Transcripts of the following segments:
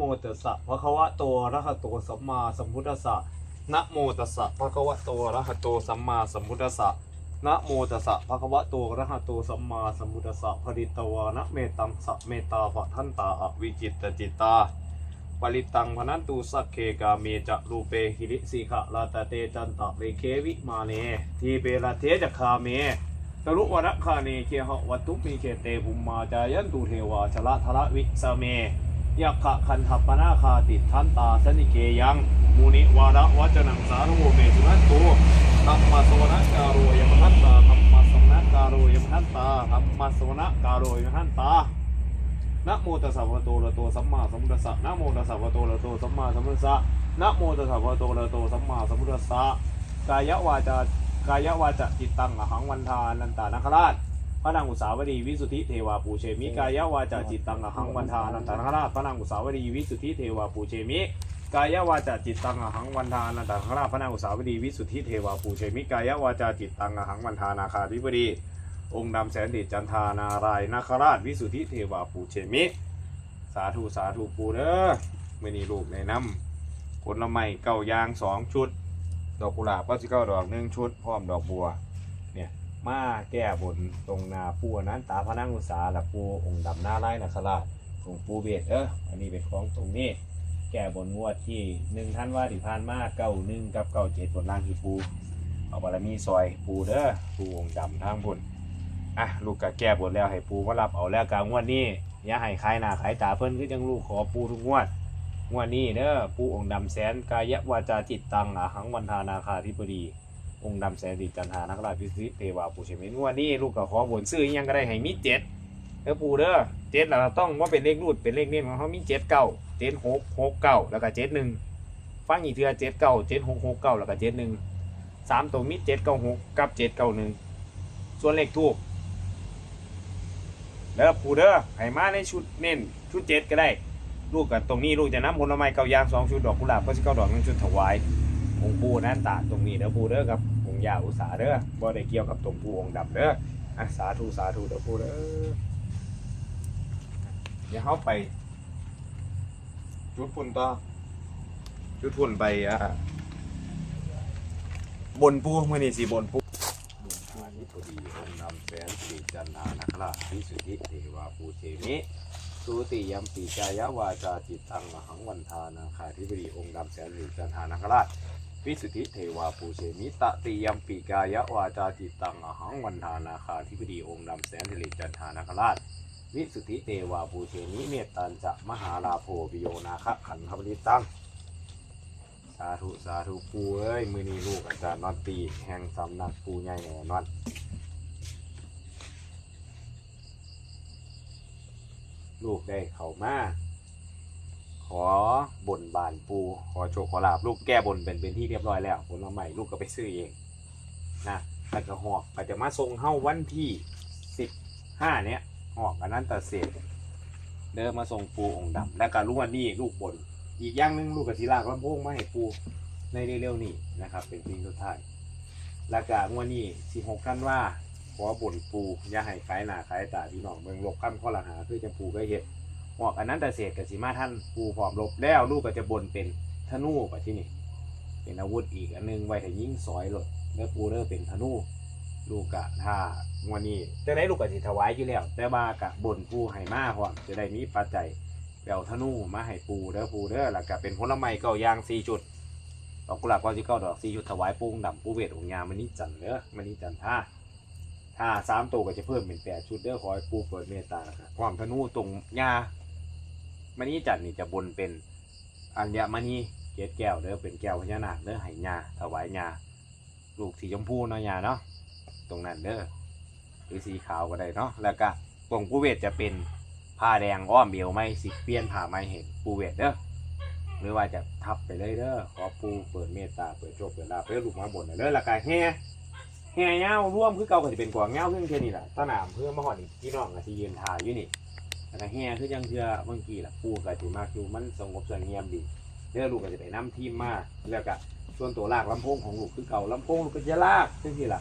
โมตัสสะภะคะวะโตอะระหะโตสัมมาสัมพุทธัสสะนะโมตัสสะภะคะวะโตอะระหะโตสัมมาสัมพุทธัสสะนะโมตัสสะภะคะวะโตอะระหะโตสัมมาสัมพุทธัสสะภริตวานะเมตังสะเมตตาภะทันตาอวิจิตตจิตตาปริตังพนันตุสักเคกาเมจะรูเปหิริสิขะลาตเตจันตะเรเควิมาเน ทีเปลาเทจคาเมตรุวรคาเนเคหะวัตุมีเคเตภุมมาจายันตุเทวาชละทละวิสเม ยักขะคันทัปนาคาติทันตาสนิเกยังมุนิวาระวัจนังสารุเมสุนันตุธัมมาโสนการโยมหันตาธัมมาสนการโยมหันตาธัมมาโสนการโยมหันตานะโมตัสสะภะคะวะโตระโตสัมมาสัมพุทธัสสะนะโมตัสสะภะคะวะโตระโตสัมมาสัมพุทธัสสะนะโมตัสสะภะคะวะโตระหะโตสัมมาสัมพุทธัสสะกายวาจากายวาจาจิตตังอหังวันทานันตานาคราช พระนางอุสาวดีวิสุทธิเทวาปูเชมิกายวาจาจิตตังอหังวันทานันตานาคราชพระนางอุสาวดีวิสุทธิเทวาปูเชมิกายวาจาจิตตังอหังวันทานันตานาคราชพระนางอุสาวดีวิสุทธิเทวาปูเชมิกายวาจาจิตตังอหังวันทานาคาธิบดีองค์ดำแสนเดชจันทานารายนาคราชวิสุทธิเทวาปูเชมิ สาธุสาธุปูเด้อไม่นี่ลูกในน้ำผลไม้เก้ายางสองชุด ดอกกุหลาบก็สิเก้าดอกหนึ่งชุด พร้อมดอกบัวเนี่ย มาแก้บนตรงนาปูนนั้นตาพระนังอุตสาหลักปูองค์ดำหน้าไร่นาคราชของปูเบศเอออันนี้เป็นของตรงนี้ แก้บนงวดที่หนึ่งท่านว่าที่ผ่านมาเก้าหนึ่งกับเก้าเจ็ดบนล่างที่ปูเอาบารมีซอยปูเด้อปูองค์ดำทางบนอะลูกก็แก้บนแล้วให้ปูมารับเอาแล้วกางงวดนี้อย่าให้ขายหน้าขายตาเพิ่นคือจังลูกขอปูทุกงวดงวดนี้เด้อปูองค์ดำแสนกายวาจาจิตตังอาหังวันทานาคาธิบดี องค์ดำแสนดิจันทานักราชพิสิเทวาปูเชมินวดนี้ลูกก็ขอบนซื้ออิหยังก็ได้ให้มีเจ็ดเด้อปูเด้อเจ็ดเราต้องว่าเป็นเลขรูดเป็นเลขเน้นของเขามีเจ็ดเก้าเจ็ดหกหกเก้าแล้วก็เจ็ดหนึ่งฟังอีกเทือเจ็ดเก้าเจ็ดหกหกเก้าแล้วก็เจ็ดหนึ่งสามตัวมีเจ็ดเก้าหกกับเจ็ดเก้าหนึ่งส่วนเลขทูบเด้อปูเด้อให้มาในชุดเน้นชุดเจ็ดก็ได้ ลูกกับตรงนี้ลูกจะน้ำผลไม้เกายางสองชุดดอกกุหลาบก็สิเก้าดอกหนึ่งชุดถวาย องค์ปูนั้นตาตรงนี้เด้อปูเด้อกับองค์ยาอุสาเด้อบ่ได้เกี่ยวกับตรงปูองค์ดำเด้ออะสาธุสาธุเด้อปูเด้อเดี๋ยวเขาไป จุดพุ่นต่อจุดพุ่นไปอะบนปูมื่อนี้สิบนปูบุญชาลิปดีองค์นำแสนสีจันทานักราชวิสุทธิเทวาปูเชมิสุติยมปีกายวาจาจิตตังอหังวันทานาคาธิบดีองค์ดำแสนสีจันทานักราช วิสุทธิเทวาปูเชมิตติยมปีกายวาจาจิตตังอหังวันทานาคาธิบดีองค์ดำแสนสีจันทานักราช วิสุทธิเทวาปูเชมิเมตตันจะมหาลาโภปิโยนาคะขันธปริตังสาธุสาธุปูเอ้ยมือนี้ลูกอาจารย์นอนตีแห่งสำนักปูใหญ่แน่นอนลูกได้เข้ามา ขอบนบานปูขอโชคขอลาบลูกแก้บนเป็นเป็นที่เรียบร้อยแล้วผลไม้ลูกก็ไปซื้อเองนะแล้วก็หอกก็จะมาส่งเฮ้าวันที่สิบห้าเนี้ยหอกอันนั้นตัดเศษเดินมาส่งปูองค์ดำแล้วก็ลูกวันนี้ลูกบน อีกอย่างหนึ่งลูกกะทิลากลำโพงมาให้ปูในเร็วๆนี้นะครับ เป็นสิ่งสุดท้ายแล้วก็งวดนี้สิหกกันว่าขอบ่นปูอย่าให้ขายหนาขายตาพี่น้องเมืองลบขั้นข้อละหาคือจะปูก็เห็ด หอกอันนั้นแต่เศษกับสีมาท่านปูพร้อมลบแล้วลูกก็จะบนเป็นธนูไปที่นี่เป็นอาวุธอีกอันหนึงไว้ถ้ายิ่งสอยหลดแล้วปูเริ่มเป็นธนูลูกกะถ้างวดนี้จะได้ลูกกะสิถวายอยู่แล้ว แต่ว่ากะบนปูให้มาพร้อมจะได้มีปัจจัยไปเอาธนูมาให้ปูเด้อปูเด้อแล้วก็เป็นผลไม้เก้ายางสี่จุดดอกกุหลาบก้อนที่เก้าดอกสี่จุดถวายปูงดำปูเวทองยามันนี่จันเด้อมันนี่จันท่าถ้าสามตัวก็จะเพิ่มเป็นแปดชุดเด้อขอให้ปูเปิดเมตตานะครับความธนูตรงยา มันี้จันนี่จะบนเป็นอัญมณีเกศแก้วเด้อเป็นแก้วพญานาคเด้อให้ยาถวายยาลูกสีชมพูเนาะยาเนาะตรงนั้นเด้อหรือสีขาวก็ได้เนาะแล้วก็ตรงปูเวทจะเป็นผ้าแดงอ้อมเบียวไม่สิเปลี่ยนผ้าไม่เห็นปูเวทเด้อหรือว่าจะทับไปเลยเด้อขอปูเปิดเมตตาเปิดโชคเปิดลาภเปิดลูกมาบนเด้อและกายแห่แห่เงาร่วมคือเก่าก็จะเป็นกวางเงาเพื่อนเท่านี่แหละสนามเพื่อมาหอดนี่พี่น้องก็สิยืนถ่ายอยู่นี่ แล้วก็แห่คือจังเทือเมื่อกี้ล่ะปูก็สิมากอยู่มันสงบสงเงียมดีเด้อลูกก็จะไปนํทีมมาแล้วก็ส่วนตัวลากลำโพงของลูกคือเก่าลำโพงลูกก็จะลากจังซี่ล่ะ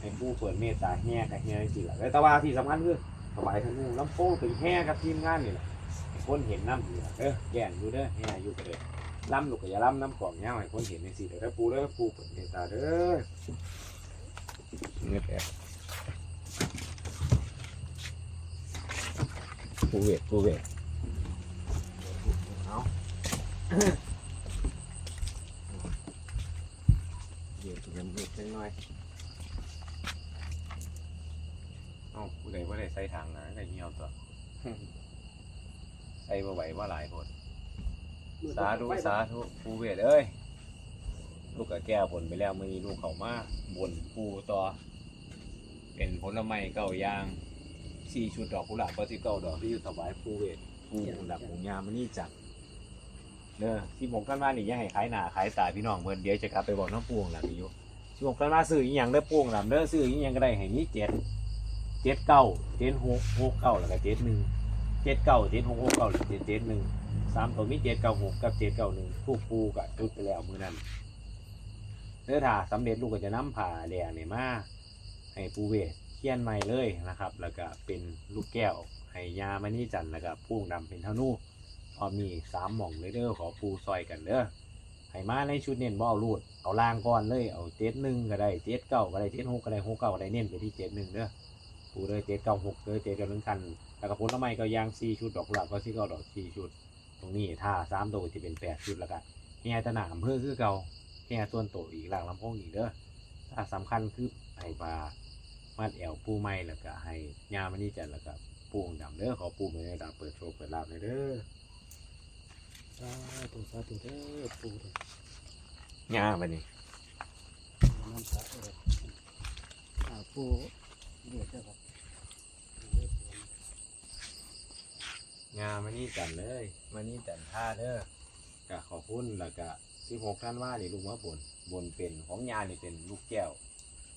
ให้ปูเปิดเมตตาแห่กับแห่จังซี่ล่ะแต่ว่าที่สำคัญคือถวายธนูลำโพงถึงแห่กับทีมงานนี่แหละคคนเห็นน้ำอยู่ล่ะเด้อแย่งอยู่เด้อให้อายุก็เด้อล้ำลูกก็อย่าล้ำน้ำกล่องเงาให้คนเห็นในสิเด้อเด้อปูเด้อปูเปิดเมตตาเด้อเงียบแอบ ปูเวทปูเวทเอาเดี๋ยวจะเวทจังหน่อยเอ้าผู้ใดว่าได้ใส่ถังนะได้เหี่ยวตัวใส่บ่ไหวว่าหลายคนสาธุสาธุปูเวทเอ้ยลูกกับแก้วผลไปแล้วมือนี้ลูกเขามาบนปูต่อเป็นผลไม้เก้าอย่าง สี่ชุดดอกกุหลาบก็ที่เก้าดอกที่อยู่ถวายปูเวทปูกุหลาบของยามันนี่จัดเด้อที่ผมกันมานี่อยังให้ขายหน้าขายตาพี่น้องเพิ่นเดี๋ยวจะกลับไปบอกน้องปูงหลับอยู่ที่ผมกันมาซื้ออีหยังเด้อปูงหลับเด้อซื้ออีหยังก็ได้ให้มีเจ็ดเจ็ดเก้าเจ็ดหกหกเก้าแล้วก็เจ็ดหนึ่งเจ็ดเก้าเจ็ดหกหกเก้าหรือเจ็ดเจ็ดหนึ่งสามตัวมีเจ็ดเก้าหกกับเจ็ดเก้าหนึ่งผู้ปูกับจุดไปแล้วมือนั้นเนื้อถ่าสำเร็จลูกก็จะน้ำผ่าแดงเนี่ยมาให้ปูเวท เขียนใหม่เลยนะครับ แล้วก็เป็นลูกแก้วให้ยามานี่จันแล้วก็พุ่งดำเป็นเท่านู้พอมีสามหม่องเลยเด้อขอปูซอยกันเด้อให้มาในชุดเน้นบ่อรูดเอาล่างก่อนเลยเอาเจ็ดหนึ่งก็ได้เจ็ดเก้าก็ได้เจ็ดหกก็ได้หกเก้าก็ได้เน้นไปที่เจ็ดหนึ่งเด้อปูเลยเจ็ดเก้าหกเลยเจ็ดเก้าหนึ่งคันแล้วก็ผลไม้ก็ยางสี่ชุดดอกกุหลาบก็สี่เก้าดอกสี่ชุด ตรงนี้ถ้าสามตัวจะเป็นแปดชุดแล้วกันแง่ตะหนามเพื่อคือเก่าแง่ส่วนโตวอีกหลังลำโพงอีกเด้อถ้าสำคัญคือให้ปลา มัดแอวปูไม้แล้วก็ให้ยามันนี่จันแล้วก็ปูองดำเด้อขอปูไมือในดาเปิดโชว์เปิดลาบเลยเด้อสาธุสาธุเด้อปูเด้อยามันนี่น้ำสาธุเด้ออ่าปูเดือดเจ้าครับยามันนี่จันเลยมันนี่จันท่าเด้อก็ขอบคุณแล้วก็สิบหกท่านว่านี่ลุงว่าบนบนเป็นของยานี่เป็นลูกแก้ว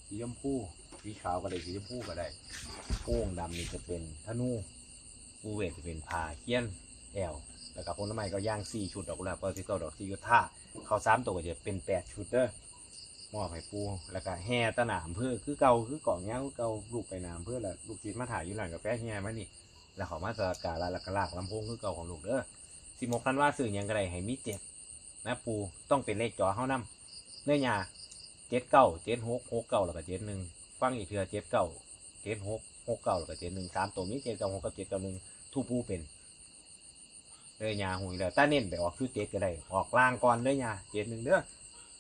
สีชมพู สีขาวก็ได้สีชมพูก็ได้โป้งดำนี่จะเป็นธนูปูเวทจะเป็นผ่าเกี้ยนแอวแล้วก็ผลไม้ก็ย่างสี่ชุดดอกกุหลาบก็สิเก้าดอกสี่ยุทธาเขาสามตัวก็จะเป็นแปดชุดเด้อมอบให้ปูแล้วก็แห่ตะหนามเพื่อคือเก่าคือกล่องเนี้ยคือเก่าลูกไปนามเพื่อแล้วลูกจิตมาถ่ายอยู่หลังกาแฟแห่มานี่ แล้วเขามาสกการะแล้วก็ลากลำโพงคือเก่าของลูกเด้อสิมกพันว่าสื่อยังได้ให้มีเจ็ดนะปูต้องเป็นเลขจอเฮานำเนื้อยาเจ็ดเก้าเจ็ดหกหกเก้าแล้วก็เจ็ดหนึ่ง ฟังอีกเทือเจ็ดเก้าเจ็ดหกหกเก้าแล้วก็เจ็ดหนึ่งสามตัวมีเจ็ดเก้าหกกับเจ็ดเก้าหนึ่งทูปูเป็นเด้อยาหุยแล้วตาเน้นไปออกชุดเจ็ดก็ได้ออกล่างก่อนเด้อยาเจ็ดหนึ่งเด้อ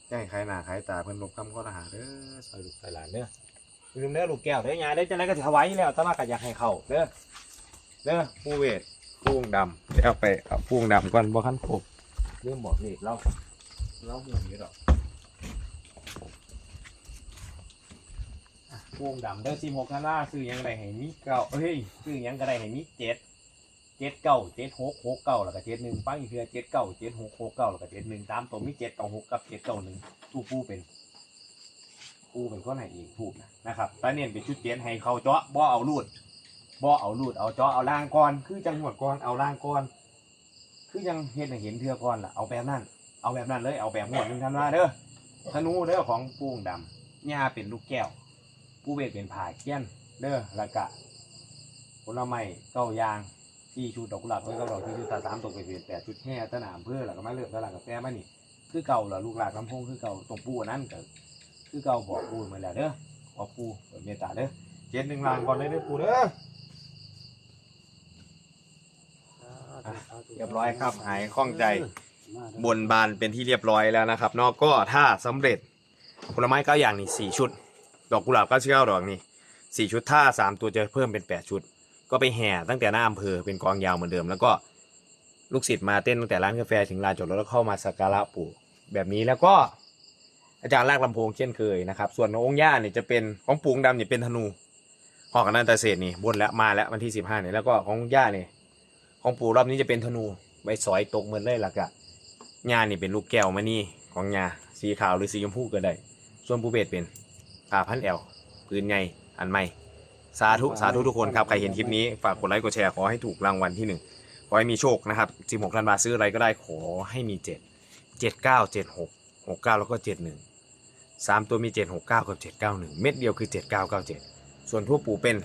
จะให้ใครหน้าใครตาเพิ่นลบคำข้อทหารเด้อซอยลูกซอยหลานเด้อลืมเด้อลูกแก้วเด้อยาเด้อจังไรก็ถวายแล้วต่ว่าก็อยากให้เขาเด้อเด้อผู้เวทผู้ดำเดี๋ยวเอไปเอาผู้ดำก่อนบ่คันครบเรื่องบอกเลขเราเราห่วงอยู่ดอก อะผู้ดำเด้อสิบหกกันล่าซื้อหยังก็ได้ให้มีเก้าเฮ้ยซื้อหยังก็ได้ให้มีเจ็ดเจ็ดเก้าเจ็ดหกหกเก้าแล้วก็เจ็ดหนึ่งฟังอีกเทือเจ็ดเก้าเจ็ดหกหกเก้าแล้วก็เจ็ดหนึ่งตามตัวมีเจ็ดเก้าหกกับเจ็ดเก้าหนึ่งทูปูเป็นปูเป็นข้อไหนอีกถูกนะนะครับตาเนียนเป็นชุดเตียนให้เขาเจาะบ่เอาลูดบ่เอาลูดเอาเจาะเอาล่างก่อนคือจังหวดก่อนเอาล่างก่อน คือยังเห็นเห็นเทือก่อนล่ะเอาแบบนั้นเอาแบบนั้นเลยเอาแบบหมวดหนึ่งทันว่าเด้อธนูเด้อของปูงดำหญ้าเป็นลูกแก้ว ปูเวทเป็นผ่าเกี้ยนเด้อแล้วก็ผลไม้เก้ายางสี่ชุดดอกกุหลาบเพื่อก็ดอกที่ชุดตาสามตกไปเป็นแปดชุดแห่ตะหนามเพื่อแล้วก็มาเลือกตลาดกาแฟมานี่ คือเก่าเหรอลูกหลานลำโพงคือเก่าตรงปูอันนั้นก็คือเก่าบอกปูมาแล้วเด้อขอปูเปิดเมตตาเด้อเจ็ดหนึ่งลางก่อนเลยเด้อปูเด้อสาธุสาธุเรียบร้อยครับหายคล่องใจมาเด้อบนบานเป็นที่เรียบร้อยแล้วนะครับเนอกก็ถ้าสำเร็จผลไม้เก้าอย่างนี่สี่ชุด ดอกกุหลาบเก้าสิบเก้าดอกนี่สี่ชุดถ้าสามตัวจะเพิ่มเป็นแปดชุด ก็ไปแห่ตั้งแต่หน้าอำเภอเป็นกองยาวเหมือนเดิม แล้วก็ลูกศิษย์มาเต้นตั้งแต่ร้านกาแฟถึงลานจอดรถแล้วเข้ามาสักการะปู่แบบนี้แล้วก็อาจารย์ลากลำโพงเช่นเคยนะครับ ส่วนองค์ย่าเนี่ยจะเป็นของปู่องดำเนี่ยเป็นธนูหอกนันตเศษนี่บนแล้วมาแล้ววันที่สิบห้าเนี่ยแล้วก็ของย่าเนี่ยของปู่รอบนี้จะเป็นธนูใบสอยตกเหมือนเลยหลักอะงานนี่เป็นลูกแก้วมานี่ของงาสีขาวหรือสีชมพูก็ได้ ส่วนผู้เบสเป็น ผ่าพันแอลปืนไงอันใหม่ สาธุสาธุทุกคนครับใครเห็นคลิปนี้ฝากกดไลค์กดแชร์ขอให้ถูกรางวัลที่หนึ่งขอให้มีโชคนะครับ16ธันวาซื้ออะไรก็ได้ขอให้มี7 7 9 7 6 6 9แล้วก็71 3ตัวมี7 6 9กับ791เม็ดเดียวคือ7997ส่วนทั่วปูเป็น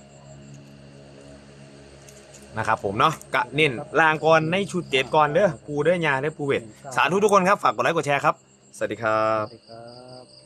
นะครับผมเนาะกะเน้นลางก่อนในชุดเจ็ดก่อนเด้อปูเด้อยาเด้อปูเวทสาธุทุกคนครับฝากกดไลค์กดแชร์ครับ สวัสดีครัสบวัสดีครับ